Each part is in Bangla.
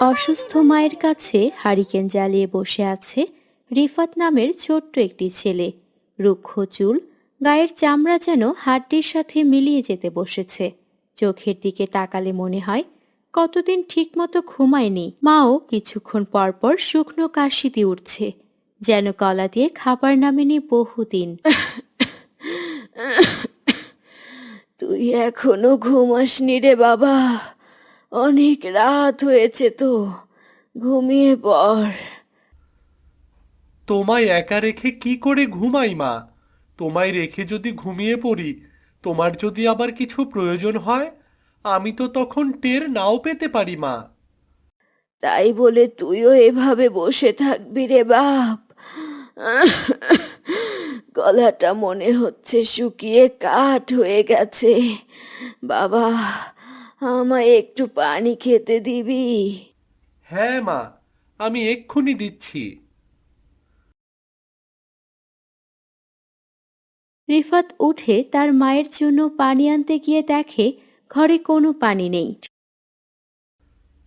অসুস্থ মায়ের কাছে হারিকেন জ্বালিয়ে বসে আছে রিফাত নামের ছোট্ট একটি ছেলে। রুক্ষ চুল গায়ের চামড়া যেন হাড্ডির সাথে মিলিয়ে যেতে বসেছে। চোখের দিকে তাকালে মনে হয় কতদিন ঠিকমতো ঘুমায়নি। মাও কিছুক্ষণ পরপর শুকনো কাশি দিয়ে উঠছে যেন কলা দিয়ে খাবার নামেনি বহুদিন। তুই এখনও ঘুমাসনি রে বাবা। অনেক রাত হয়েছে তো ঘুমিয়ে পড়। তোমায় একা রেখে কি করে ঘুমাই মা? তোমায় রেখে যদি ঘুমিয়ে পড়ি তোমার যদি আবার কিছু প্রয়োজন হয় আমি তো তখন টের নাও পেতে পারি মা। তাই বলে তুইও এভাবে বসে থাকবি রে বাপ। গলাটা মনে হচ্ছে শুকিয়ে কাঠ হয়ে গেছে। বাবা আমায় একটু পানি খেতে দিবি? হ্যাঁ মা আমি এক্ষুনি দিচ্ছি। রিফাত উঠে তার মায়ের জন্য পানি আনতে গিয়ে দেখে ঘরে কোনো পানি নেই।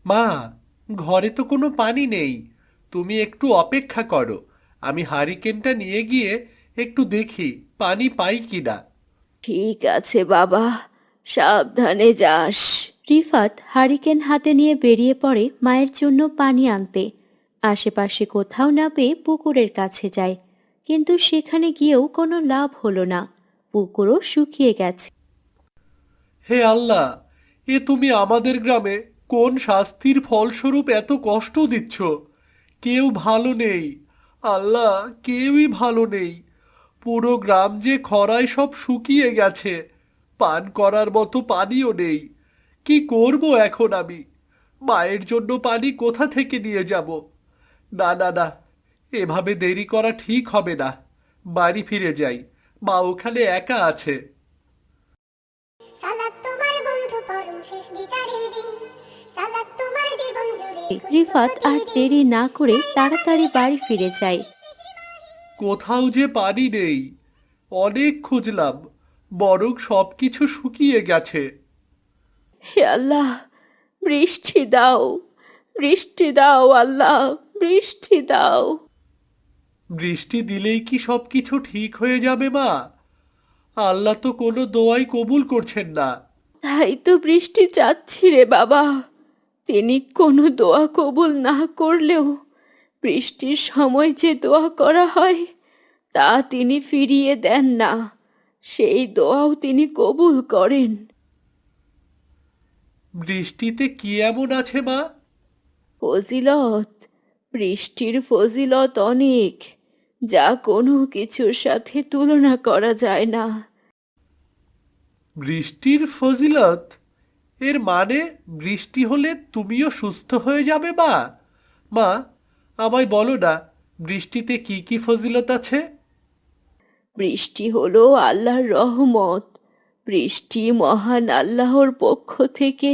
মা ঘরে তো কোনো পানি নেই। তুমি একটু অপেক্ষা করো। আমি হারিকেনটা নিয়ে গিয়ে একটু দেখি পানি পাই কিনা। ঠিক আছে বাবা সাবধানে যাস। রিফাত হারিকেন হাতে নিয়ে বেরিয়ে পড়ে মায়ের জন্য পানি আনতে। আশেপাশে কোথাও না পেয়ে পুকুরের কাছে যায় কিন্তু সেখানে গিয়েও কোনো লাভ হলো না। পুকুরও শুকিয়ে গেছে। হে আল্লাহ এ তুমি আমাদের গ্রামে কোন শাস্তির ফলস্বরূপ এত কষ্ট দিচ্ছ? কেউ ভালো নেই। আল্লাহ কেউই ভালো নেই। পুরো গ্রাম যে খরায় সব শুকিয়ে গেছে। পান করার মতো পানিও নেই। কি করব এখন আমি? মায়ের জন্য পানি কোথা থেকে নিয়ে যাব? না না না এভাবে দেরি করা ঠিক হবে না। বাড়ি ফিরে যাই। মা ওখানে একা আছে। সালাত তোমার বন্ধু পরম শেষ বিচারের দিন। সালাত তোমার জীবন জুড়ে রিফাত আর দেরি না করে তাড়াতাড়ি বাড়ি ফিরে যায়। কোথাও যে পানি নেই। অনেক খুঁজলাম বরং সব কিছু শুকিয়ে গেছে। হে আল্লাহ বৃষ্টি দাও বৃষ্টি দাও আল্লাহ বৃষ্টি দাও। বৃষ্টি দিলেই কি সব কিছু ঠিক হয়ে যাবে মা? আল্লাহ তো কোনো দোয়াই কবুল করছেন না। তাই তো বৃষ্টি চাচ্ছি রে বাবা। তিনি কোনো দোয়া কবুল না করলেও বৃষ্টির সময় যে দোয়া করা হয় তা তিনি ফিরিয়ে দেন না। সেই দোয়াও তিনি কবুল করেন। বৃষ্টিতে কি এমন আছে মা? ফজিলত। বৃষ্টির ফজিলত অনেক। যা কোনো কিছুর সাথে তুলনা করা যায় না। বৃষ্টির ফজিলত? এর মানে বৃষ্টি হলে তুমিও সুস্থ হয়ে যাবে মা। মা আমায় বলো না, বৃষ্টিতে কি কি ফজিলত আছে? বৃষ্টি হলো আল্লাহর রহমত। বৃষ্টি মহান আল্লাহর পক্ষ থেকে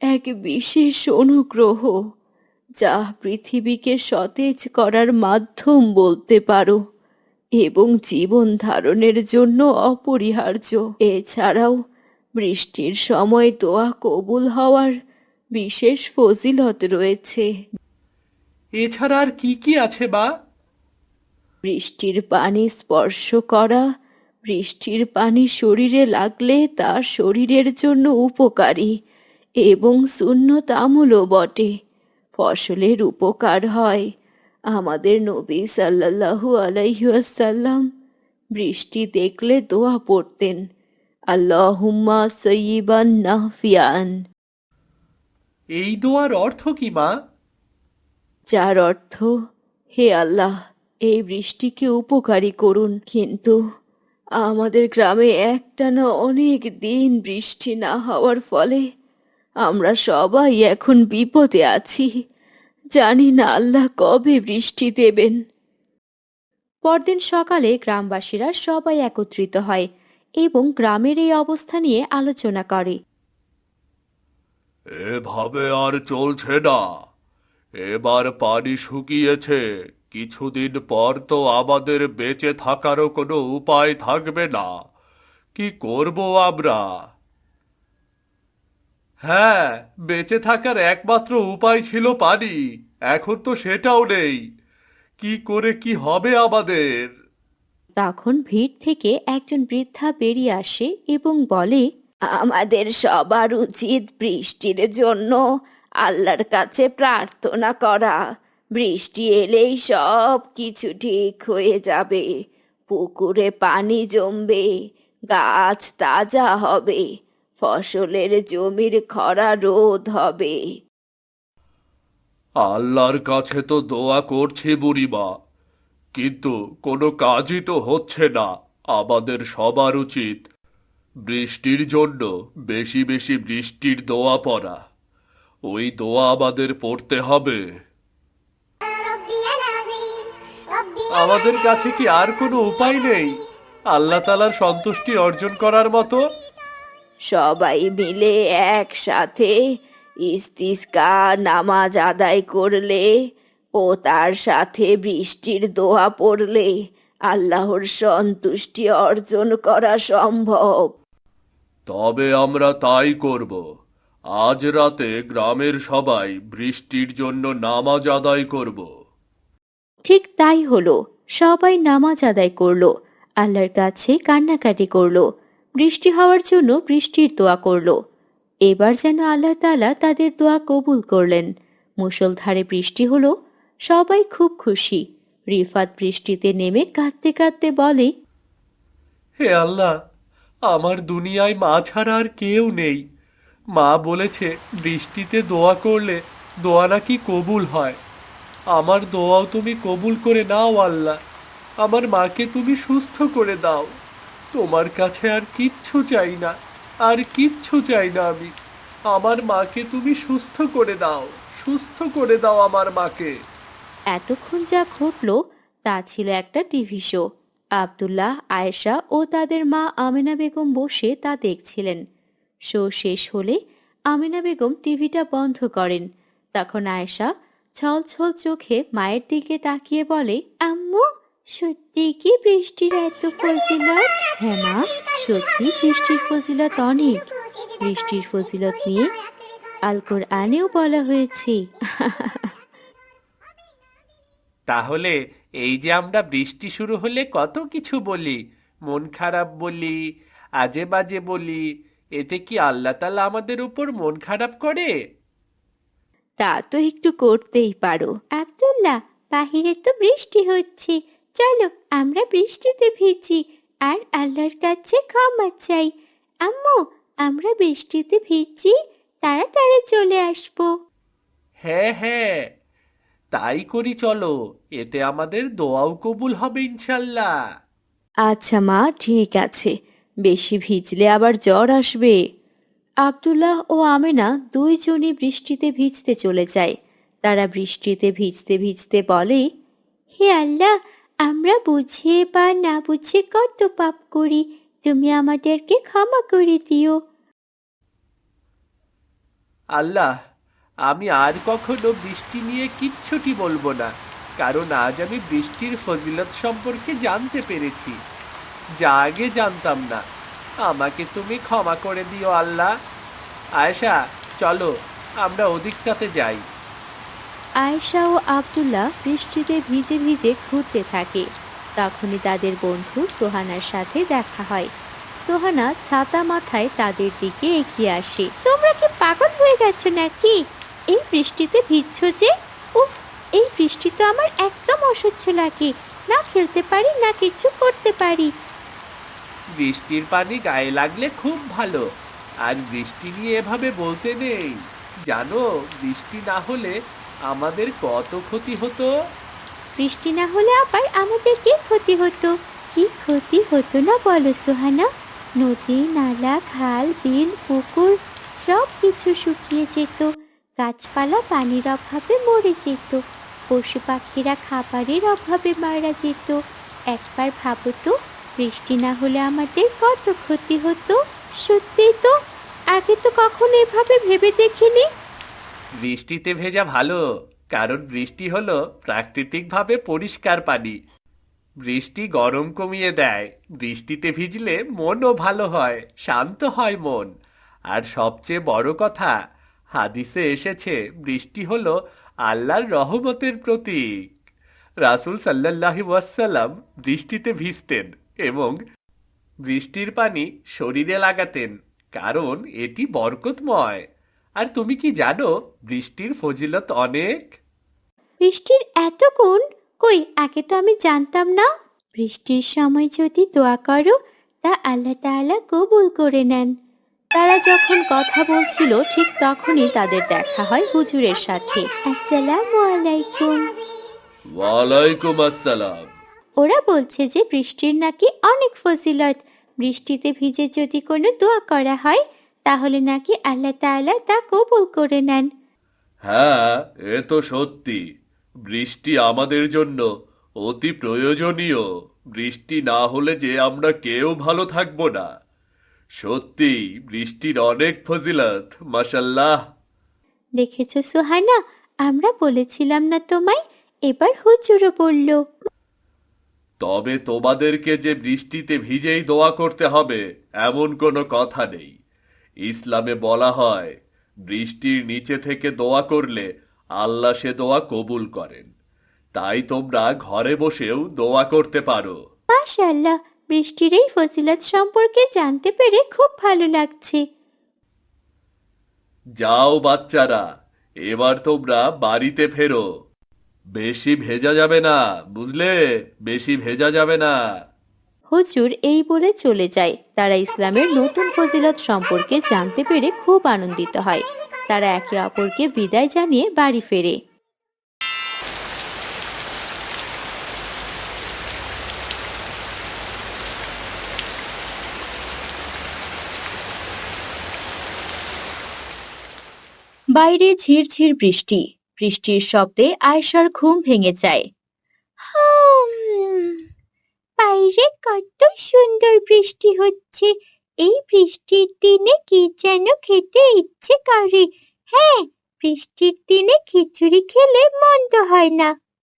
এক বিশেষ অনুগ্রহ, যা পৃথিবীকে সতেজ করার মাধ্যম বলতে পারো, এবং জীবন ধারণের জন্য অপরিহার্য। এছাড়াও, বৃষ্টির সময় দোয়া কবুল হওয়ার বিশেষ ফজিলত রয়েছে। এছাড়া আর কি কি আছে বা? বৃষ্টির পানি স্পর্শ করা বৃষ্টির পানি শরীরে লাগলে তা শরীরের জন্য উপকারী এবং শূন্যত আমলও বটে। ফসলের উপকার হয়। আমাদের নবী সাল্লাল্লাহু আলাইহাল্লাম বৃষ্টি দেখলে দোয়া পড়তেন আল্লাহুম্মা সয়িবান নাহফিয়ান। এই দোয়ার অর্থ কি মা? যার অর্থ, হে আল্লাহ, এই বৃষ্টিকে উপকারী করুন। কিন্তু আমাদের গ্রামে একটানা অনেক দিন বৃষ্টি না হওয়ার ফলে আমরা সবাই এখন বিপদে আছি। জানি না আল্লাহ কবে বৃষ্টি দেবেন। পরদিন সকালে গ্রামবাসীরা সবাই একত্রিত হয় এবং গ্রামের এই অবস্থা নিয়ে আলোচনা করে। এভাবে আর চলছে না। এবার পানি শুকিয়েছে। কিছুদিন পর তো আমাদের বেঁচে থাকারও কোনো উপায় থাকবে না। কি করব আমরা? হ্যাঁ বেঁচে থাকার একমাত্র উপায় ছিল পানি। এখন তো সেটাও নেই। কি করে কি হবে আমাদের? তখন ভিড় থেকে একজন বৃদ্ধা বেরিয়ে আসে এবং বলে, আমাদের সবার উচিত বৃষ্টির জন্য আল্লাহর কাছে প্রার্থনা করা। বৃষ্টি এলেই সব কিছু ঠিক হয়ে যাবে। পুকুরে পানি জমবে, গাছ তাজা হবে, ফসলের জমির খরা রোধ হবে। আল্লাহর কাছে তো দোয়া করছি বুড়িমা, কিন্তু কোনো কাজই তো হচ্ছে না, আমাদের সবার উচিত বৃষ্টির জন্য বেশি বেশি বৃষ্টির দোয়া পড়া। ওই দোয়া আমাদের পড়তে হবে। আমাদের কাছে কি আর কোনো উপায় নেই? আল্লাহ তালার সন্তুষ্টি অর্জন করার মতো? সবাই মিলে একসাথে ইস্তিস্কা নামাজ আদায় করলে ও তার সাথে বৃষ্টির দোয়া পড়লে আল্লাহর সন্তুষ্টি অর্জন করা সম্ভব। তবে আমরা তাই করব। আজ রাতে গ্রামের সবাই বৃষ্টির জন্য নামাজ আদায় করব। ঠিক তাই হলো সবাই নামাজ আদায় করল আল্লাহর কাছে কান্নাকাটি করল বৃষ্টি হওয়ার জন্য বৃষ্টির দোয়া করল। এবার যেন আল্লাহ তাআলা তাদের দোয়া কবুল করলেন। মুষলধারে বৃষ্টি হলো সবাই খুব খুশি। রিফাত বৃষ্টিতে নেমে কাঁদতে কাঁদতে বলে হে আল্লাহ আমার দুনিয়ায় মা ছাড়া আর কেউ নেই। মা বলেছে, বৃষ্টিতে দোয়া করলে দোয়া নাকি কবুল হয়। আমার দোয়াও তুমি কবুল করে নাও আল্লাহ। আমার মাকে তুমি সুস্থ করে দাও। তোমার কাছে আর কিচ্ছু চাই না, আর কিচ্ছু চাই না আমি। আমার মাকে তুমি সুস্থ করে দাও, সুস্থ করে দাও আমার মাকে। এতক্ষণ যা ঘটলো তা ছিল একটা টিভি শো। আবদুল্লাহ, আয়েশা ও তাদের মা আমিনা বেগম বসে তা দেখছিলেন। শো শেষ হলে আমিনা বেগম টিভিটা বন্ধ করেন। তখন আয়েশা ছল ছল চোখে মায়ের দিকে তাকিয়ে বলে, আম্মু, সত্যি কি বৃষ্টির এত ফজিলত? হ্যাঁ মা, সত্যি বৃষ্টির ফজিলত অনেক। বৃষ্টির ফজিলত নিয়ে আল কোরআনেও বলা হয়েছে। তাহলে এই যে আমরা বৃষ্টি শুরু হলে কত কিছু বলি? মন খারাপ বলি আজে বাজে বলি এতে কি আল্লাহ তালা আমাদের উপর মন খারাপ করে? তা তো একটু করতেই পারো। আব্দুল্লাহ বাহিরে তো বৃষ্টি হচ্ছে। চলো আমরা বৃষ্টিতে ভিজি আর আল্লাহর কাছে ক্ষমা চাই। আম্মু আমরা বৃষ্টিতে ভিজি তাড়াতাড়ি চলে আসব। হ্যাঁ হ্যাঁ তাই করি চলো এতে আমাদের দোয়াও কবুল হবে ইনশাল্লাহ। আচ্ছা মা ঠিক আছে। বেশি ভিজলে আবার জ্বর আসবে। আব্দুল্লাহ ও আমেনা দুইজনই বৃষ্টিতে ভিজতে চলে যায়। তারা বৃষ্টিতে ভিজতে ভিজতে বলে, হে আল্লাহ, আমরা বুঝে বা না বুঝে কত পাপ করি। তুমি আমাদেরকে ক্ষমা করে দিও। আল্লাহ, আমি আর কখনো বৃষ্টি নিয়ে কিচ্ছুটি বলব না, কারণ আজ আমি বৃষ্টির ফজিলত সম্পর্কে জানতে পেরেছি। যা আগে জানতাম না। আমাকে তুমি ক্ষমা করে দিও, আল্লাহ। আয়েশা, চলো, আমরা ওদিকটাতে যাই। আয়েশা ও আব্দুল্লাহ বৃষ্টিতে ভিজে ভিজে ঘুরতে থাকে। তখনই তাদের বন্ধু সোহানার সাথে দেখা হয়। সোহানা ছাতা মাথায় তাদের দিকে এগিয়ে আসে। তোমরা কি পাগল হয়ে গেছো নাকি? এই বৃষ্টিতে ভিজছ যে? উফ, এই বৃষ্টি তো আমার একদম অসহ্য লাগে। না খেলতে পারি, না কিছু করতে পারি। বৃষ্টির পানি গায়ে লাগলে খুব ভালো। আর বৃষ্টি নিয়ে এভাবে বলতে নেই। জানো, বৃষ্টি না হলে আমাদের কত ক্ষতি হতো? বৃষ্টি না হলে আবার আমাদের কি ক্ষতি হতো? কি ক্ষতি হতো না বলো সোহানা? নদী, নালা, খাল, বিল, পুকুর সব কিছু শুকিয়ে যেত। গাছপালা পানির অভাবে মরে যেত। পশু পাখিরা খাবারের অভাবে মারা যেত। একবার ভাবো তো বৃষ্টি না হলে আমাদের কত ক্ষতি হতো? সত্যি তো। আগে তো কখনো এভাবে ভেবে দেখিনি। বৃষ্টিতে ভেজা ভালো, কারণ বৃষ্টি হলো প্রাকৃতিকভাবে পরিষ্কার পানি। বৃষ্টি গরম কমিয়ে দেয়, বৃষ্টিতে ভিজলে মনও ভালো হয়, শান্ত হয় মন। আর সবচেয়ে বড় কথা, হাদিসে এসেছে, বৃষ্টি হলো আল্লাহর রহমতের প্রতীক। রাসূল সাল্লাল্লাহু ওয়াসাল্লাম বৃষ্টিতে ভিজতেন। এবং বৃষ্টির পানি শরীরে লাগাতেন কারণ এটি বরকতময়। আর তুমি কি জানো বৃষ্টির ফজিলত অনেক? বৃষ্টির এত গুণ? কই আগে তো আমি জানতাম না। বৃষ্টির সময় যদি দোয়া করো তা আল্লাহ তাআলা কবুল করে নেন। তারা যখন কথা বলছিল ঠিক তখনই তাদের দেখা হয় হুজুরের সাথে। আসসালামু আলাইকুম। ওয়ালাইকুম আসসালাম। ওরা বলছে যে বৃষ্টির নাকি অনেক ফজিলত। বৃষ্টিতে ভিজে যদি কোনো দোয়া করা হয় তাহলে নাকি আল্লাহ তাআলা তা কবুল করে নেন। হ্যাঁ এ তো সত্যি। বৃষ্টি আমাদের জন্য অতি প্রয়োজনীয়। বৃষ্টি না হলে যে আমরা কেউ ভালো থাকব না। সত্যি বৃষ্টির অনেক ফজিলত মাসাল্লাহ দেখেছ সুহানা? আমরা বলেছিলাম না তোমায়? এবার হুজুরও বলল। তবে তোমাদেরকে যে বৃষ্টিতে ভিজেই দোয়া করতে হবে এমন কোনো কথা নেই। ইসলামে বলা হয় বৃষ্টির নিচে থেকে দোয়া করলে আল্লাহ সে দোয়া কবুল করেন। তাই তোমরা ঘরে বসেও দোয়া করতে পারো। মাশাআল্লাহ বৃষ্টির এই ফজিলত সম্পর্কে জানতে পেরে খুব ভালো লাগছে। যাও বাচ্চারা এবার তোমরা বাড়িতে ফেরো। বেশি ভেজা যাবে না, বুঝলে? বেশি ভেজা যাবে না। হুজুর এই বলে চলে যায়। তারা ইসলামের নতুন ফজিলত সম্পর্কে জানতে পেরে খুব আনন্দিত হয়। তারা একে অপরকে বিদায় জানিয়ে বাড়ি ফেরে। বাইরে ঝিরঝির বৃষ্টি। বৃষ্টির শব্দে আয়সার ঘুম ভেঙে যায়। বাইরে কত সুন্দর বৃষ্টি হচ্ছে। এই বৃষ্টির দিনে কি যেন খেতে ইচ্ছে করে। হ্যাঁ বৃষ্টির দিনে খিচুড়ি খেলে মন্দ হয় না।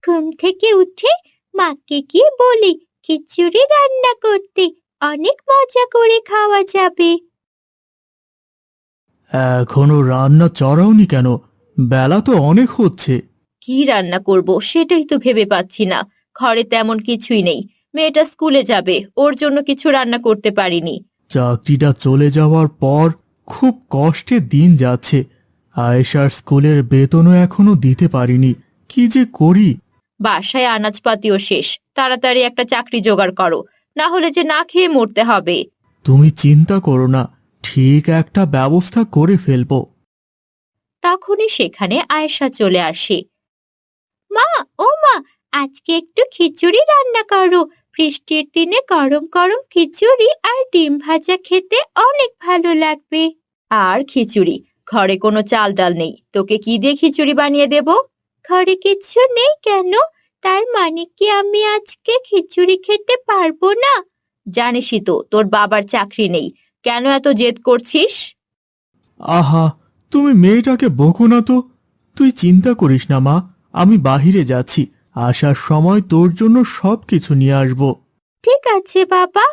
ঘুম থেকে উঠে মাকে গিয়ে বলি, খিচুড়ি রান্না করতে অনেক মজা করে খাওয়া যাবে। এখনও রান্না চড়াওনি কেন? বেলা তো অনেক হচ্ছে। কি রান্না করব সেটাই তো ভেবে পাচ্ছি না। ঘরে তেমন কিছুই নেই। মেয়েটা স্কুলে যাবে ওর জন্য কিছু রান্না করতে পারিনি। চাকরিটা চলে যাওয়ার পর খুব কষ্টে দিন যাচ্ছে। আয়েশার স্কুলের বেতনও এখনও দিতে পারিনি। কি যে করি? বাসায় আনাজপাতিও শেষ। তাড়াতাড়ি একটা চাকরি জোগাড় করো। না হলে যে না খেয়ে মরতে হবে। তুমি চিন্তা করো না। ঠিক একটা ব্যবস্থা করে ফেলব। তখনই সেখানে আয়েশা চলে আসে। মা, ও মা, আজকে একটু খিচুড়ি রান্না করো। বৃষ্টির দিনে গরম গরম খিচুড়ি আর ডিম ভাজা খেতে অনেক ভালো লাগবে। আর খিচুড়ি, ঘরে কোনো চাল ডাল নেই। তোকে কি দিয়ে খিচুড়ি বানিয়ে দেব? ঘরে কিছু নেই কেন? তার মানে কি আমি আজকে খিচুড়ি খেতে পারব না? জানিসই তো, তোর বাবার চাকরি নেই। কেন এত জেদ করছিস? আহা তুমি মেয়েটাকে বকো না তো। তুই চিন্তা করিস না মা। আমি বাহিরে যাচ্ছি। আসার সময় তোর জন্য সব কিছু নিয়ে আসব। ঠিক আছে বাবা।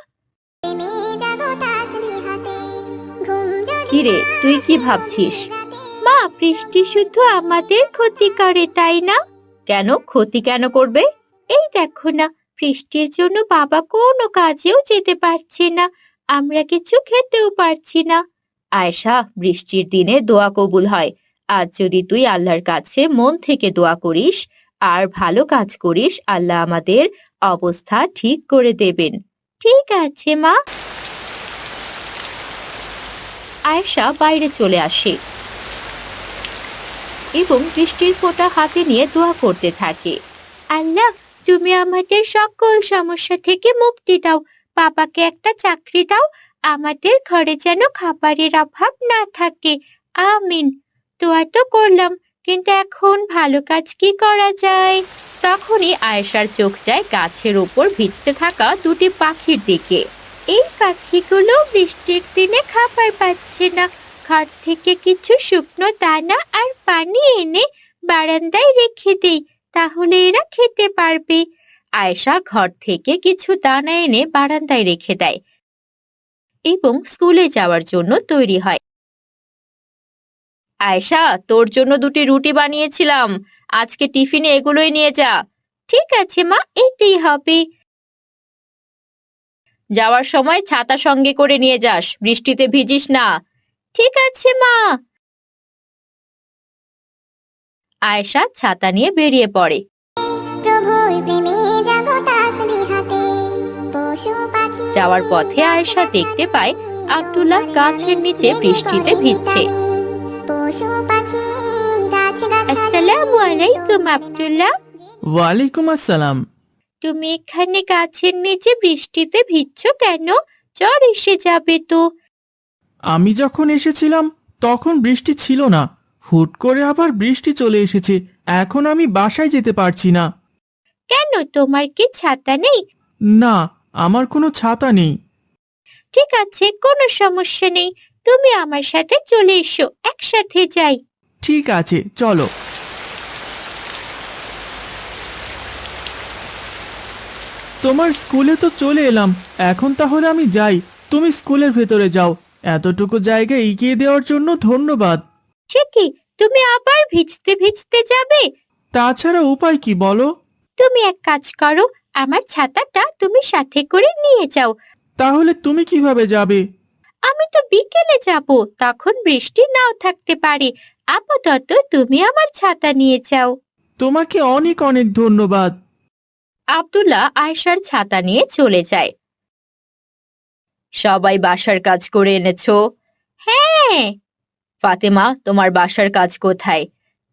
কিরে তুই কি ভাবছিস? মা বৃষ্টি শুধু আমাদের ক্ষতি করে তাই না? কেন? ক্ষতি কেন করবে? এই দেখো না বৃষ্টির জন্য বাবা কোনো কাজেও যেতে পারছে না। আমরা কিছু খেতেও পারছি না। আয়শা, বৃষ্টির দিনে দোয়া কবুল হয়। আজ যদি তুই আল্লাহর কাছে মন থেকে দোয়া করিস, আর ভালো কাজ করিস, আল্লাহ আমাদের অবস্থা ঠিক করে দেবেন। ঠিক আছে, মা। আয়েশা বাইরে চলে আসে এবং বৃষ্টির ফোঁটা হাতে নিয়ে দোয়া করতে থাকে। আল্লাহ, তুমি আমাদের সকল সমস্যা থেকে মুক্তি দাও। বাবাকে একটা চাকরি দাও আমাদের ঘরে যেন খাবারের অভাব না থাকে। আমিন। তোয়া তো করলাম, কিন্তু এখন ভালো কাজ কি করা যায়? তখনই আয়েশার চোখ যায় গাছের ওপর ভিজতে থাকা দুটি পাখির দিকে। এই পাখিগুলো বৃষ্টির দিনে খাবার পাচ্ছে না। ঘর থেকে কিছু শুকনো দানা আর পানি এনে বারান্দায় রেখে দেই, তাহলে এরা খেতে পারবে। আয়েশা ঘর থেকে কিছু দানা এনে বারান্দায় রেখে দেয়। এবং স্কুলে যাওয়ার জন্য তৈরি হয়। আয়শা, তোর জন্য দুটি রুটি বানিয়েছিলাম। আজকে টিফিনে এগুলোই নিয়ে যা। ঠিক আছে, মা এটাই হবে। যাওয়ার সময় ছাতা সঙ্গে করে নিয়ে যাস, বৃষ্টিতে ভিজিস না। ঠিক আছে, মা। আয়েশা ছাতা নিয়ে বেরিয়ে পড়ে। প্রভুর প্রেমে জাগো তাসবিহাতে পশু পাখি যাওয়ার পথে আয়েশা দেখতে পায় আব্দুল্লাহ গাছের নিচে বৃষ্টিতে ভিজছে। পশু পাখি গাছ গাছ আসসালামু আলাইকুম আব্দুল্লাহ। ওয়ালাইকুম আসসালাম। তুমি এখানে গাছের নিচে বৃষ্টিতে ভিজছো কেন? জ্বর এসে যাবে তো। আমি যখন এসেছিলাম তখন বৃষ্টি ছিল না। হুট করে আবার বৃষ্টি চলে এসেছে। এখন আমি বাসায় যেতে পারছি না। কেন? তোমার কি ছাতা নেই? না আমার কোনো ছাতা নেই। ঠিক আছে কোনো সমস্যা নেই। তুমি আমার সাথে চলে এসো একসাথে যাই। ঠিক আছে চলো। তোমার স্কুলে তো চলে এলাম এখন তাহলে আমি যাই। তুমি স্কুলের ভেতরে যাও। এতটুকু জায়গা এগিয়ে দেওয়ার জন্য ধন্যবাদ। ঠিকই তুমি আবার ভিজতে ভিজতে যাবে। তাছাড়া উপায় কি বলো? তুমি এক কাজ করো আমার ছাতাটা তুমি সাথে করে নিয়ে যাও। তাহলে তুমি কীভাবে যাবে? আমি তো বিকেলে যাব তখন বৃষ্টি নাও থাকতে পারে। আপাতত তুমি আমার ছাতা নিয়ে যাও। তোমাকে অনেক অনেক ধন্যবাদ। আব্দুল্লাহ আয়শার ছাতা নিয়ে চলে যায়। সবাই বাসার কাজ করে এনেছো? হ্যাঁ। ফাতেমা তোমার বাসার কাজ কোথায়?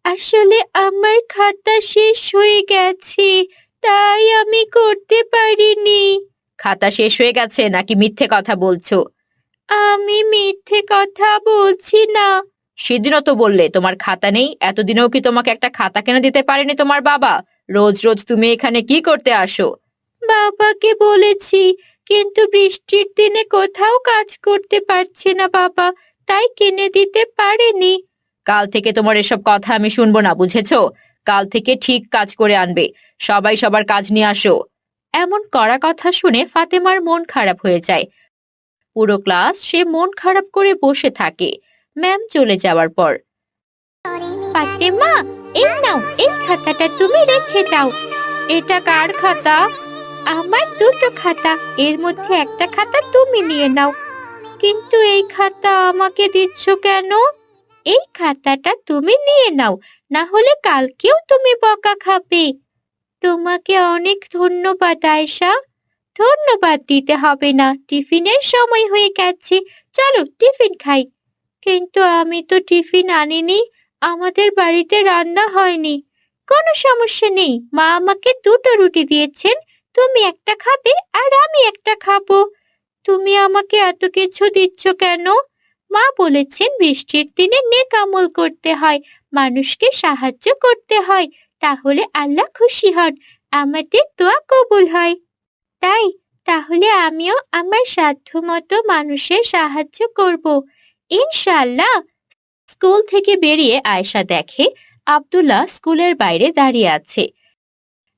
আসলে আমার খাতা শেষ হয়ে গেছে। তাই আমি করতে পারিনি। খাতা শেষ হয়ে গেছে, নাকি মিথ্যে কথা বলছো? আমি মিথ্যে কথা বলছি না। সেদিনও তো বললে, তোমার খাতা নেই, এতদিনেও কি তোমাকে একটা খাতা কিনে দিতে পারেনি তোমার বাবা? রোজ রোজ তুমি এখানে কি করতে আসো? বাবাকে বলেছি, কিন্তু বৃষ্টির দিনে কোথাও কাজ করতে পারছে না বাবা, তাই কিনে দিতে পারেনি। কাল থেকে তোমার এসব কথা আমি শুনব না, বুঝেছ? কাল থেকে ঠিক কাজ করে আনবে। সবাই সবার কাজ নিয়ে আসো। এমন কড়া কথা শুনে ফাতেমার মন খারাপ হয়ে যায়। পুরো ক্লাস সে মন খারাপ করে বসে থাকে। ম্যাম চলে যাওয়ার পর, ফাতেমা, এই নাও, এই খাতাটা তুমি রেখে দাও। এটা কার খাতা? আমার দুটো খাতা, এর মধ্যে একটা খাতা তুমি নিয়ে নাও। কিন্তু এই খাতা আমাকে দিচ্ছ কেন? এই খাতাটা তুমি নিয়ে নাও না হলে কালকেও তুমি বকা খাবে। তোমাকে অনেক ধন্যবাদ, আয়শা। ধন্যবাদ দিতে হবে না, টিফিনের সময় হয়ে গেছে। চলো টিফিন খাই। কিন্তু আমি তো টিফিন আনিনি, আমাদের বাড়িতে রান্না হয়নি। কোনো সমস্যা নেই, মা আমাকে দুটো রুটি দিয়েছেন, তুমি একটা খাবে আর আমি একটা খাব। তুমি আমাকে এত কিছু দিচ্ছ কেন? মা বলেছেন, বৃষ্টির দিনে নেক আমল করতে হয়, মানুষকে সাহায্য করতে হয়, তাহলে আল্লাহ খুশি হন, আমাদের দোয়া কবুল হয়। তাই, তাহলে আমিও আমার সাধ্যমতো মানুষের সাহায্য করব। ইনশাল্লাহ স্কুল থেকে বেরিয়ে আয়শা দেখে আব্দুল্লাহ স্কুলের বাইরে দাঁড়িয়ে আছে।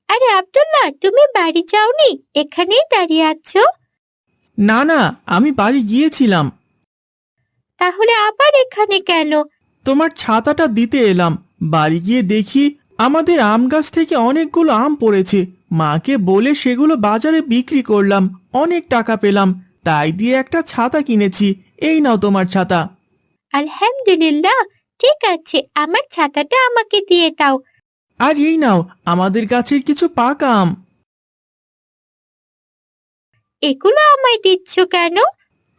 আরে আব্দুল্লাহ, তুমি বাড়ি যাওনি? এখানেই দাঁড়িয়ে আছো? না না, আমি বাড়ি গিয়েছিলাম। তাহলে আবার এখানে কেন? তোমার ছাতাটা দিতে এলাম। বাড়ি গিয়ে দেখি আমাদের আম গাছ থেকে অনেকগুলো আম পড়েছে। মাকে বলে সেগুলো বাজারে বিক্রি করলাম অনেক টাকা পেলাম। তাই দিয়ে একটা ছাতা কিনেছি। এই নাও তোমার ছাতা। আলহামদুলিল্লাহ ঠিক আছে। আমার ছাতাটা আমাকে দিয়ে দাও। আর এই নাও আমাদের গাছের কিছু পাকা আম। এগুলো আমায় দিচ্ছ কেন?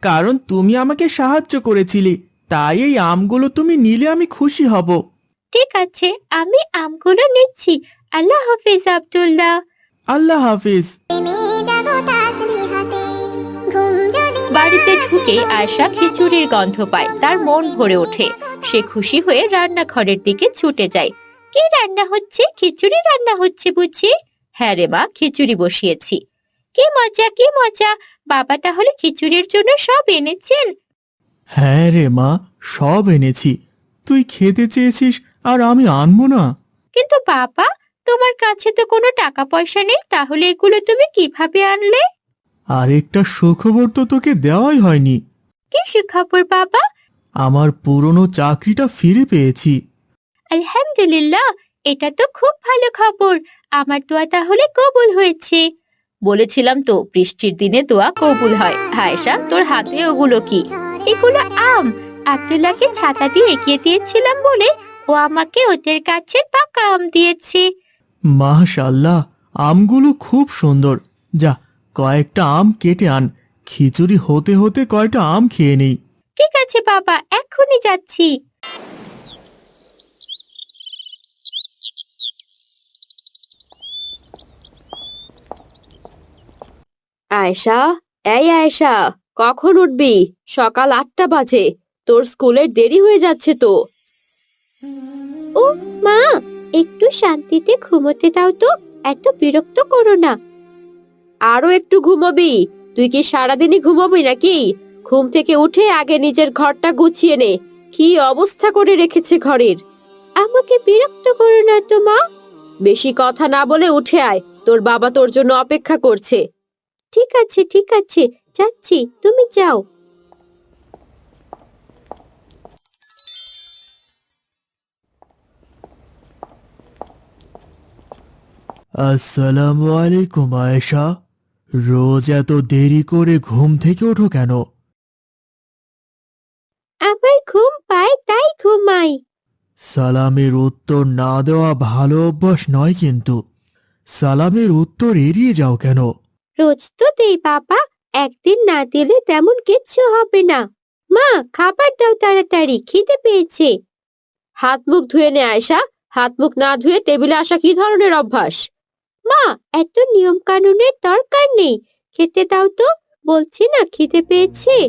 কারণ তুমি আমাকে সাহায্য করেছিলে তাই এই আমগুলো তুমি নিলে আমি খুশি হব। ঠিক আছে আমি আমগুলো নিচ্ছি। আল্লাহ হাফিজ আব্দুল্লাহ। আল্লাহ হাফিজ। বাড়িতে ঢুকে আয়শা খিচুড়ির গন্ধ পায় তার মন ভরে ওঠে। সে খুশি হয়ে রান্নাঘরের দিকে ছুটে যায়। কি রান্না হচ্ছে? খিচুড়ি রান্না হচ্ছে বুঝি? হ্যাঁ রে মা খিচুড়ি বসিয়েছি। কি মজা কি মজা। বাবা তাহলে খিচুড়ির জন্য সব এনেছেন? হ্যাঁ রে মা সব এনেছি। তুই খেতে চেয়েছিস আর আমি আনব না। কিন্তু বাবা তোমার কাছে তো কোনো টাকা পয়সা নেই তাহলে এগুলো তুমি কীভাবে আনলে? আর একটা সুখবর তো তোকে দেওয়াই হয়নি। কি সুখবর বাবা? আমার পুরনো চাকরিটা ফিরে পেয়েছি। আলহামদুলিল্লাহ এটা তো খুব ভালো খবর। আমার দোয়া তাহলে কবুল হয়েছে। বলেছিলাম তো বৃষ্টির দিনে দোয়া কবুল হয়। আয়েশা তোর হাতে ওগুলো কি? এগুলো আম। আব্দুল্লাহকে ছাতা দিয়ে এগিয়ে দিয়েছিলাম বলে ও আমাকে ওদের কাছে পাকা আম দিয়েছে। মাশাল্লাহ আমগুলো খুব সুন্দর। যা কয়েকটা আম কেটে আন। খিচুড়ি হতে হতে কয়েকটা আম খেয়ে নেই। ঠিক আছে বাবা এখনই যাচ্ছি। আয়েশা এই আয়েশা কখন উঠবি? সকাল আটটা বাজে। তোর স্কুলের দেরি হয়ে যাচ্ছে তো। ও মা একটু শান্তিতে ঘুমোতে দাও তো এত বিরক্ত করো না। আরও একটু ঘুমোবি? তুই কি সারাদিনই ঘুমোবি নাকি? ঘুম থেকে উঠে আগে নিজের ঘরটা গুছিয়ে নে। কি অবস্থা করে রেখেছে ঘরের? আমাকে বিরক্ত করো না তো মা। বেশি কথা না বলে উঠে আয়। তোর বাবা তোর জন্য অপেক্ষা করছে। ঠিক আছে ঠিক আছে যাচ্ছি তুমি যাও। আসসালামু আলাইকুম আয়েশা। রোজ এত দেরি করে ঘুম থেকে ওঠো কেন? আমার ঘুম পায় তাই ঘুমাই। সালামের উত্তর না দেওয়া ভালো অভ্যাস নয় কিন্তু। সালামের উত্তর এড়িয়ে যাও কেন? রোজ তো দেই বাবা। একদিন না দিলে তেমন কিচ্ছু হবে না। মা, খাবার দাও তাড়াতাড়ি, খিদে পেয়েছে। হাত মুখ ধুয়ে নে আয়সা হাত মুখ না ধুয়ে টেবিলে আসা কি ধরনের অভ্যাস? মা, এত নিয়ম কানুনের দরকার নেই। খেতে দাও তো। বলছি না খিদে পেয়েছে।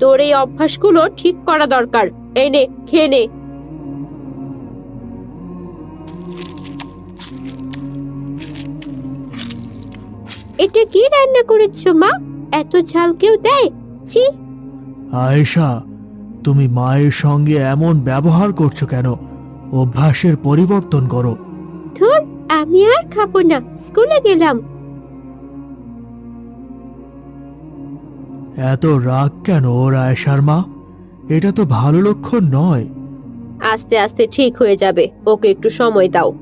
তোর এই অভ্যাসগুলো ঠিক করা দরকার। এনে খেয়ে নে। এটা কি রান্না করেছ মা? এত ঝাল কেউ দেয়? ছি। আয়েশা তুমি মায়ের সঙ্গে এমন ব্যবহার করছ কেন? অভ্যাসের পরিবর্তন করো। ধুর আমি আর খাব না। স্কুলে গেলাম। এত রাগ কেন ওর আয়েশার মা? এটা তো ভালো লক্ষণ নয়। আস্তে আস্তে ঠিক হয়ে যাবে। ওকে একটু সময় দাও।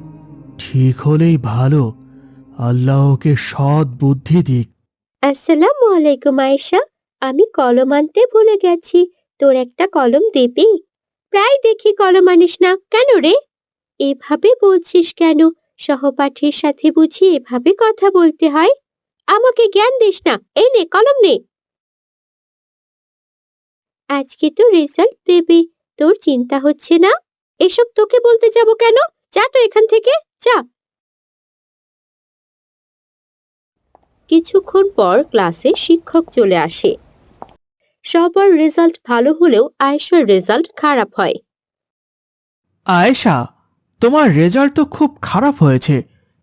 ঠিক হলেই ভালো। আল্লাহ ওকে সৎ বুদ্ধি দিক। আসসালামু আলাইকুম, আয়েশা। আমি কলম আনতে ভুলে গেছি। তোর একটা কলম দিবি? প্রায় দেখি কলম আনিস না। কেন রে? এভাবে বলছিস কেন? সহপাঠীর সাথে বুঝি এভাবে কথা বলতে হয়? আমাকে জ্ঞান দিস না। এই নে, কলম নে। আজকে তো রেজাল্ট দেবে। তোর চিন্তা হচ্ছে না? এসব তোকে বলতে যাব কেন? যা তো এখান থেকে। যা। কিছুক্ষণ পর ক্লাসে শিক্ষক চলে আসে। সবার রেজাল্ট ভালো হলেও আয়েশার রেজাল্ট খারাপ হয়। আয়েশা তোমার রেজাল্ট তো খুব খারাপ হয়েছে।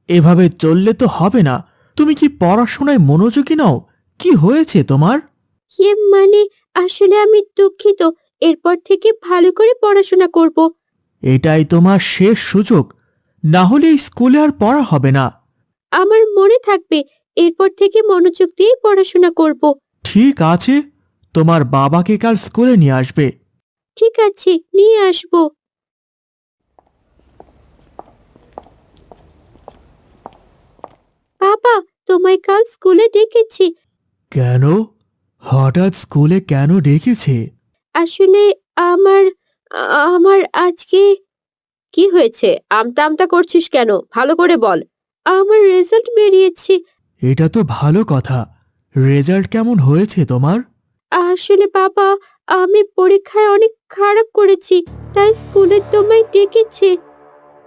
এভাবে চললে তো হবে না। তুমি কি পড়াশোনায় মনোযোগী নাও? কি হয়েছে তোমার? ইয়ে মানে আসলে আমি দুঃখিত। এরপর থেকে ভালো করে পড়াশোনা করব। এটাই তোমার শেষ সুযোগ। না হলে এই স্কুলে আর পড়া হবে না। আমার মনে থাকবে এরপর থেকে মনোযোগ দিয়ে পড়াশোনা করব। ঠিক আছে। তোমার বাবাকে কাল স্কুলে নিয়ে আসবে। ঠিক আছে নিয়ে আসব। বাবা তোমায় কাল স্কুলে ডেকেছি। কেন? হঠাৎ স্কুলে কেন ডেকেছে? আসলে আমার আমার আজকে কি হয়েছে? আমতা আমতা করছিস কেন? ভালো করে বল। আমার রেজাল্ট বেরিয়েছে। এটা তো ভালো কথা। রেজাল্ট কেমন হয়েছে তোমার? আসলে বাবা আমি পরীক্ষায় অনেক খারাপ করেছি তাই স্কুলে তোমায় ডেকেছে।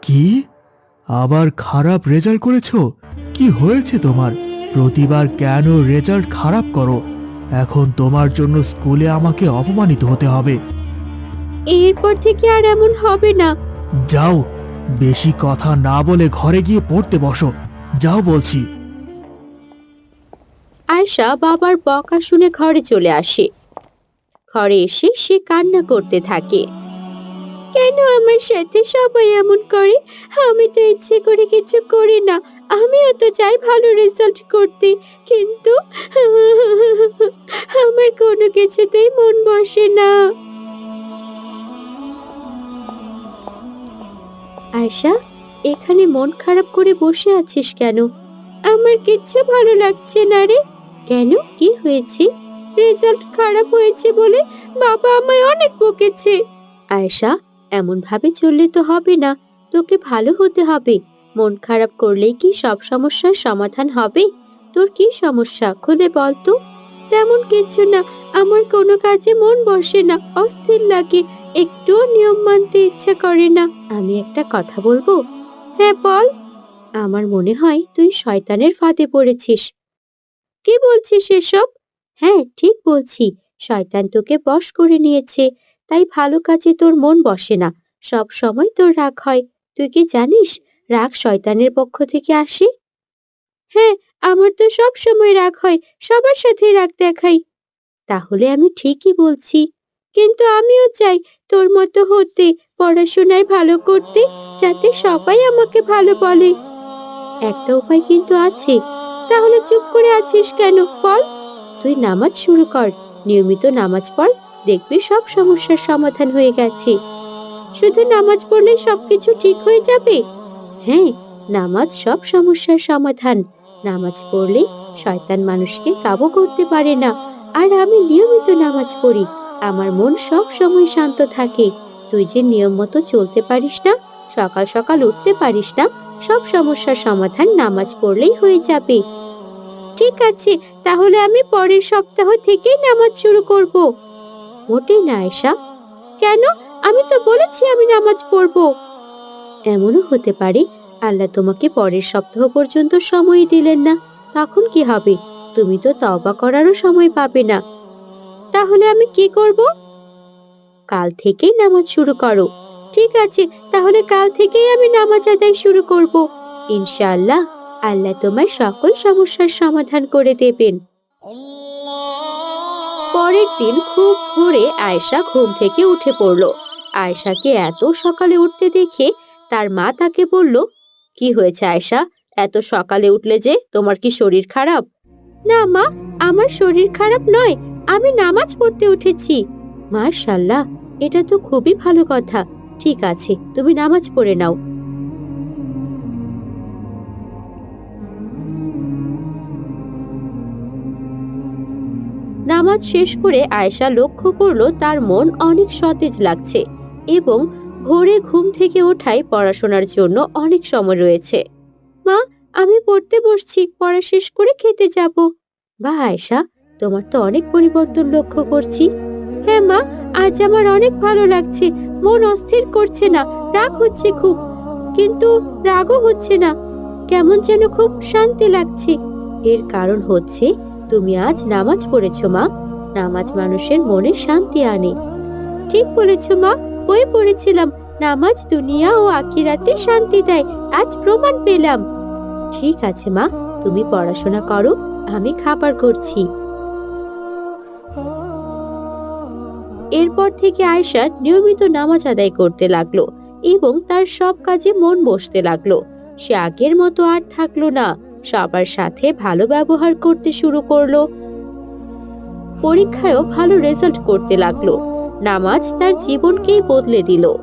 কি? আবার খারাপ রেজাল্ট করেছ? কি হয়েছে তোমার? প্রতিবার কেন রেজাল্ট খারাপ করো? এখন তোমার জন্য স্কুলে আমাকে অপমানিত হতে হবে। এরপর থেকে আর এমন হবে না। যাও বেশি কথা না বলে ঘরে গিয়ে পড়তে বসো। যাও বলছি। আয়সা বাবার বকা শুনে ঘরে চলে আসে। ঘরে এসে সে কান্না করতে থাকে। কেন আমার সাথে সবাই এমন করে? আমি তো ইচ্ছে করে কিছু করি না। আমিও তো চাই ভালো রেজাল্ট করতে। কিন্তু আমার কোনো কিছুতেই মন বসে না। আয়শা, এখানে মন খারাপ করে বসে আছিস কেন? আমার কিচ্ছু ভালো লাগছে না রে। কেন? কি হয়েছে? রেজাল্ট খারাপ হয়েছে বলে বাবা আমায় অনেক বকেছে। আয়শা এমন ভাবে চললে তো হবে না। তোকে ভালো হতে হবে। মন খারাপ করলেই কি সব সমস্যার সমাধান হবে? তোর কি সমস্যা? খুলে বল তো। তেমন কিছু না। আমার কোনো কাজে মন বসে না। অস্থির লাগে। একটুও নিয়ম মানতে ইচ্ছা করে না। আমি একটা কথা বলব? হ্যাঁ বল। আমার মনে হয় তুই শয়তানের ফাঁদে পড়েছিস। কি বলছিস এসব? হ্যাঁ ঠিক বলছি। শয়তান তোকে বশ করে নিয়েছে। তাই ভালো কাজে তোর মন বসে না। সব সময় তোর রাগ হয়। তুই কি জানিস রাগ শয়তানের পক্ষ থেকে আসে? হ্যাঁ আমার তো সব সময় রাগ হয়। সবার সাথে রাগ দেখাই। তাহলে আমি ঠিকই বলছি। কিন্তু আমিও চাই তোর মতো হতে, পড়াশোনায় ভালো করতে, যাতে সবাই আমাকে ভালো বলে। একটা উপায় কিন্তু আছে। তাহলে চুপ করে আছিস কেন? বল। তুই নামাজ শুরু কর। নিয়মিত নামাজ পড়। দেখবি সব সমস্যার সমাধান হয়ে গেছে। শুধু নামাজ পড়লেই সবকিছু ঠিক হয়ে যাবে? হ্যাঁ নামাজ সব সমস্যার সমাধান। নামাজ পড়লে শয়তান মানুষকে কাবু করতে পারে না। আর আমি নিয়মিত নামাজ পড়ি। আমার মন সব সময় শান্ত থাকে। তুই যে নিয়ম মতো চলতে পারিস না, সকাল সকাল উঠতে পারিস না সব সমস্যার সমাধান নামাজ পড়লেই হয়ে যাবে। ঠিক আছে, তাহলে আমি পরের সপ্তাহ থেকেই নামাজ শুরু করব। মোটেই না, আয়েশা। কেন? আমি তো বলেছি আমি নামাজ পড়ব। এমনও হতে পারে, আল্লাহ তোমাকে পরের সপ্তাহ পর্যন্ত সময় দিলেন না। তখন কি হবে? তুমি তো তওবা করারও সময় পাবে না। তাহলে আমি কি করব? কাল থেকেই নামাজ শুরু করো। ঠিক আছে তাহলে কাল থেকেই আমি নামাজ আদায় শুরু করব। ইনশাআল্লাহ আল্লাহ তোমার সকল সমস্যার সমাধান করে দেবেন। পরের দিন খুব ভোরে আয়েশা ঘুম থেকে উঠে পড়ল। আয়েশাকে এত সকালে উঠতে দেখে তার মা তাকে বলল কি হয়েছে আয়েশা? এত সকালে উঠলে যে তোমার কি শরীর খারাপ? না মা আমার শরীর খারাপ নয় আমি নামাজ পড়তে উঠেছি। মাশাল্লাহ এটা তো খুবই ভালো কথা। ঠিক আছে, তুমি নামাজ পড়ে নাও। নামাজ শেষ করে আয়েশা লক্ষ্য করল তার মন অনেক সতেজ লাগছে এবং ভোরে ঘুম থেকে ওঠায় পড়াশোনার জন্য অনেক সময় রয়েছে। মা, আমি পড়তে বসছি, পড়া শেষ করে খেতে যাব। বা আয়েশা, তোমার তো অনেক পরিবর্তন লক্ষ্য করছি। হ্যাঁ মা, আজ আমার অনেক ভালো লাগছে। মন অস্থির করছে না, রাগ হচ্ছে খুব। কিন্তু রাগও হচ্ছে না। কেমন যেন খুব শান্তি লাগছে। এর কারণ হচ্ছে, তুমি আজ নামাজ পড়েছো মা। নামাজ মানুষের মনে শান্তি আনে। ঠিক বলেছ মা, বই পড়েছিলাম। নামাজ দুনিয়া ও আখিরাতে শান্তি দেয়। আজ প্রমাণ পেলাম। ঠিক আছে মা, তুমি পড়াশোনা করো, আমি খাবার করছি। এরপর থেকে আয়সা নিয়মিত নামাজ আদায় করতে লাগল এবং তার সব কাজে মন বসতে লাগল। সে আগের মতো আর থাকল না। সবার সাথে ভালো ব্যবহার করতে শুরু করল। পরীক্ষায়ও ভালো রেজাল্ট করতে লাগল। নামাজ তার জীবনকেই বদলে দিল।